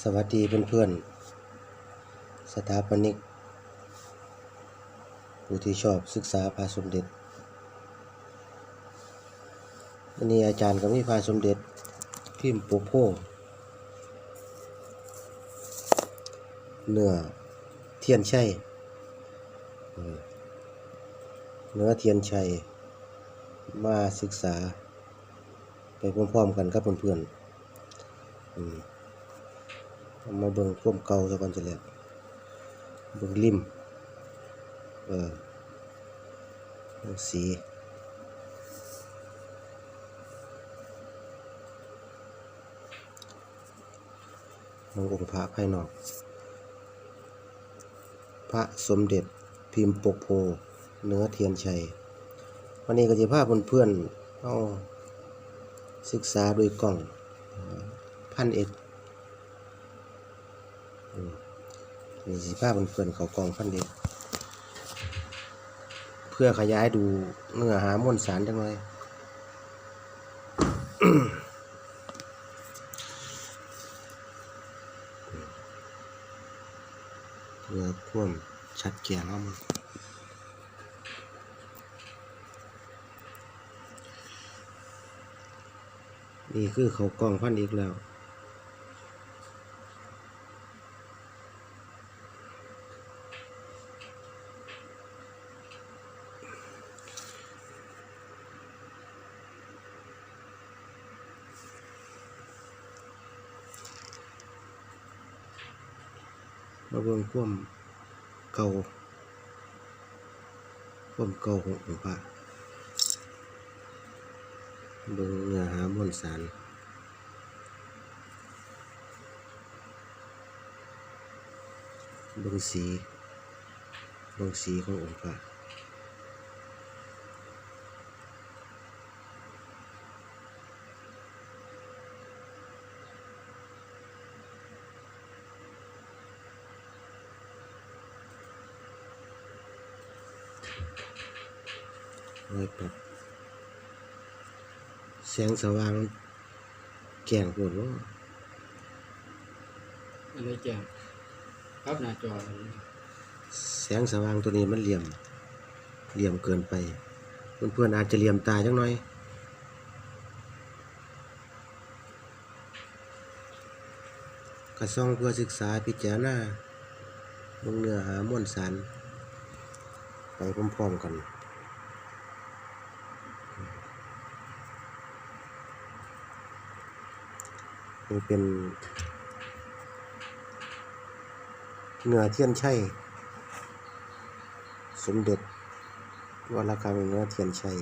สวัสดีเพื่อนๆ สถาปนิก ผู้ที่ชอบศึกษาพระสมเด็จวันนี้อาจารย์ก็มีพระสมเด็จพิมพ์โปโพเนื้อเทียนชัยเนื้อเทียนชัย มาศึกษา ไปพร้อมๆกันกับเพื่อนๆ มาเบิ่งควมเก่าซะก่อนจะแล้วเบิ่งริมเออเบิ่งสีเบิ่งองค์พระภายนอก พระสมเด็จพิมพ์ปกโพเนื้อเทียนชัย วันนี้ก็จะพาเพื่อนๆเอาศึกษาโดยกล้องพันเอ็ด นี่สิภาเพื่อนๆเขากองพันเด็กเพื่อขยายดูเนื้อหามวลสารจังเลยเพื่อควมชัดแจ้งเอามันนี่คือเขากองพันอีกแล้ว มาเบิ่งความเก่าความเก่าขององค์พระเบิ่งเนื้อหามวลสารเบิ่งสีเบิ่งสีขององค์พระ ไว้ปรับแสงสว่าง แก่งปวดว่าอันนี้แจ้งครับหน้าจอแสงสว่างตัวนี้มันเหลี่ยม เหลี่ยมเกินไป เพื่อนๆอาจจะเหลี่ยมตาจังหน่อยกระซ่องเพื่อศึกษาพิจารณาลงเนื้อหามวลสาร ไปพร้อมๆกันนี่เป็น เนื้อเทียนชัยสมเด็จวรคังเนื้อเทียนชัย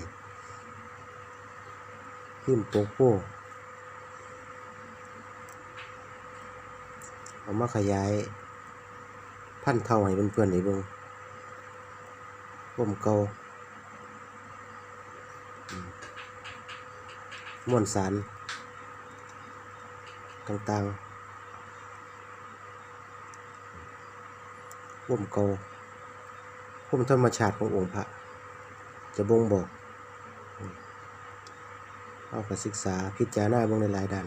พิมพ์โปโป้เอามาขยาย พันเท่าให้เพื่อนๆได้เบิ่ง ร่มเก่าอืมมวลสาร ต่างๆร่มเก่าร่มธรรมชาติขององค์พระ จะบ่งบอก เอาไปศึกษาพิจารณาเบิ่งในหลายด้าน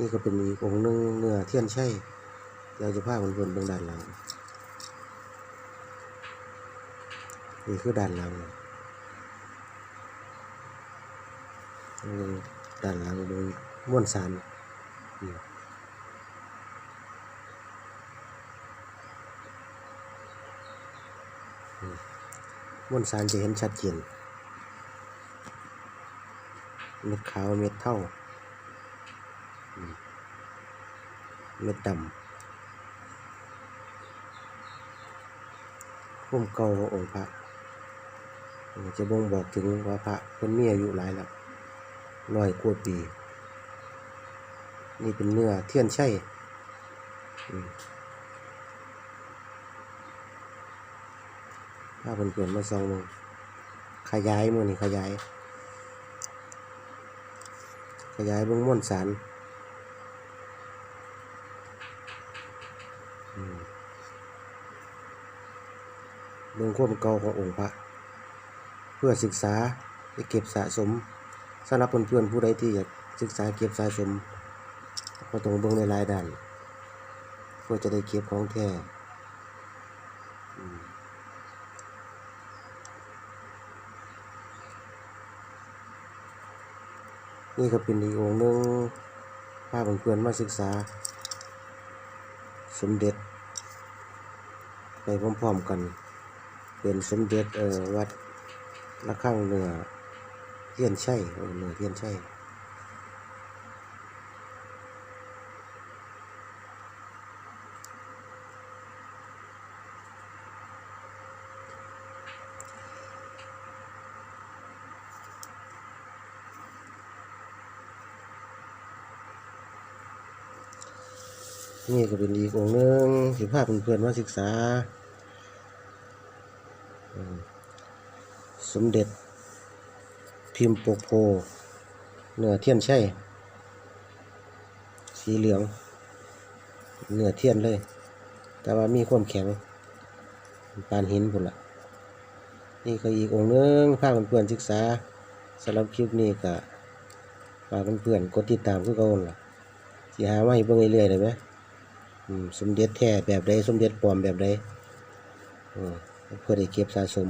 นี่ก็เป็นอีกองค์นึงเนื้อเทียนใชัยเราจะพาคนเพื่อนเบิ่งด้านหลังนี่คือด้านหลังด้านหลังเบิ่งม้วนสารม้วนสารจะเห็นชัดเจนเม็ดขาวเม็ดเท่า เม็ดดำพุ่มเก่าขององค์พระจะบ่งบอกถึงว่าพระเพิ่นมีอายุหลายแล้วร้อยกว่าปี นี่เป็นเนื้อเทียนชัยอืมถ้าเพิ่นๆมาซองมึงขยายมือนี่ขยาย ขยายเบิ่งม้วนสาร ม เบิ่งความเก่าขององค์พระ เพื่อศึกษาและเก็บสะสมสำหรับเพื่อนๆผู้ใดที่อยากศึกษาเก็บสะสมก็ต้องเบิ่งในหลายด้านเพื่อจะได้เก็บของแท้นี่ก็เป็นอีกองค์หนึงพาเพื่อนๆมาศึกษา สมเด็จไปพร้อมๆกัน เป็นสมเด็จเอ่อวัดระฆังเหนือเทียนชัยเออเหนือเทียนชัยนี่ก็เป็นอีกองหนึ่งสิพาพเพื่อนๆมาศึกษา สมเด็จ พิมพ์ปกโพเนื้อเทียนใช่สีเหลืองเนื้อเทียนเลย แต่ว่ามีความแข็งปานหินพุ่นละนี่ก็อีกองค์นึงพาเพื่อนศึกษาสำหรับคลิปนี้ก็ฝากเพื่อนกดติดตามคือเก่าหั่นล่ะสิหามาให้เบิ่งเรื่อยๆได้ไหมอืมสมเด็จแท้แบบใดสมเด็จปลอมแบบใดอืม เพื่อได้เก็บสะสม